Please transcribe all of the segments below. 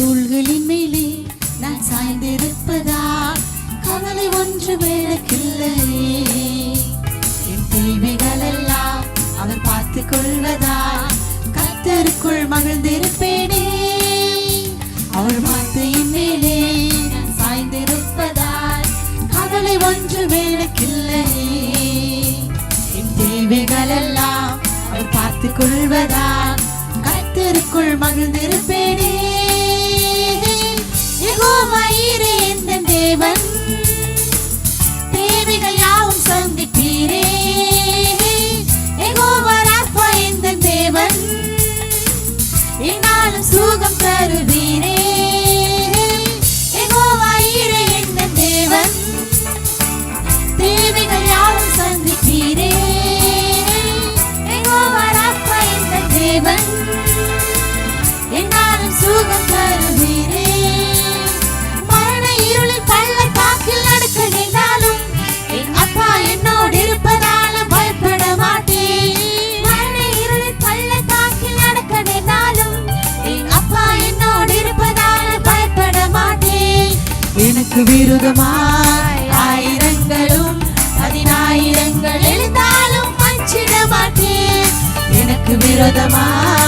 தூள்களின் மேலே நான் சாய்ந்திருப்பதா கவலை ஒன்று வேறக்கில்லையே என் தீமைகள் எல்லாம் அவர் பார்த்து கொள்வதா கத்தருக்குள் மகிழ்ந்திருப்பேனே. அவர் வார்த்தையின் மேலே நான் சாய்ந்திருப்பதால் கவலை ஒன்று வேறக்கில்லையே என் தேவைகள் எல்லாம் அவர் பார்த்து கொள்வதா கத்தருக்குள் மகிழ்ந்திருப்பேனே. யெகோவா ஈரே தேவன்? தேவைகள் யாவும் சந்திப்பீரே. யெகோவா ராஃபா தேவன்? என்னாலும் சுகம் தருவீரே. எனக்கு விருதமாய் ஆயிரங்களும் பதினாயிரங்கள் எழுந்தாலும் அஞ்சிட மாட்டேன் எனக்கு விரோதமாய்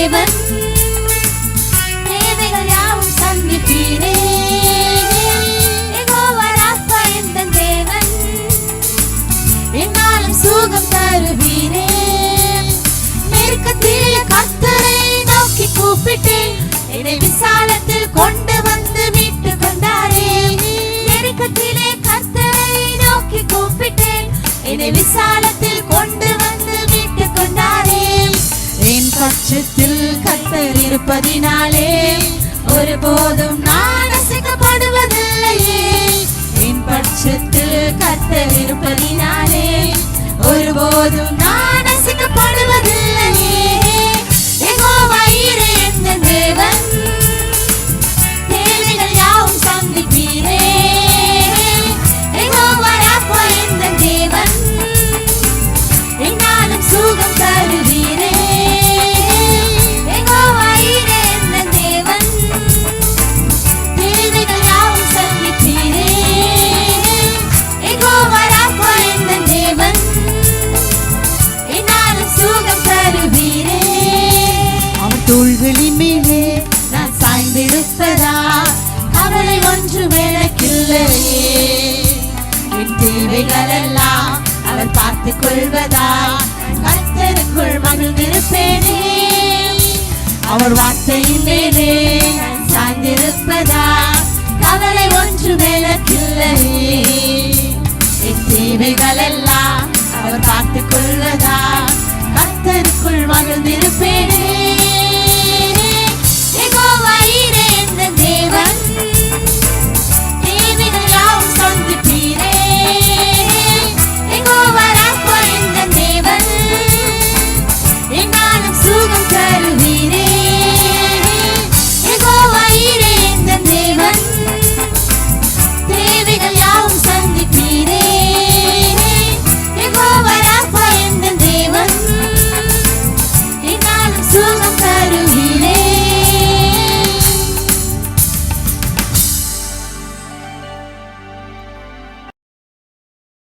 தேவன். தேவைகள் யாவும் சந்திப்பீரே தேவன். என்னாலும் சுகம் தருவீரே. நெருக்கத்தில் கத்தரை நோக்கி கூப்பிட்டேன். என்னை விசாலத்தில் கொண்டு வந்து மீட்டு கொண்டாரே. நெருக்கத்திலே கத்தரை நோக்கி கூப்பிட்டேன். என்னை விசாலத்தில் கொண்டு பட்சத்தில் கத்தர் இருப்பதினாலே ஒருபோதும் நான் அசைக்கப்படுவதில்லையே. என் பட்சத்தில் கத்தர் இருப்பதினாலே ஒருபோதும் நான் தூள்களின் மீது நான் சாய்ந்திருப்பதா? கவலை ஒன்றும் எனக்கில்லையே என் தேவைகளெல்லாம் அவர் பார்த்துக் கொள்வதா? கத்தருக்குள் மகிழ்ந்திருப்பேனே அவர் வார்த்தையின் மேலே சாய்ந்திருப்பதா? கவலை ஒன்றும் எனக்கில்லையே என் தேவைகளெல்லாம் அவர் பார்த்துக் கொள்வதா? கத்தருக்குள் மகிழ்ந்திருப்பேன்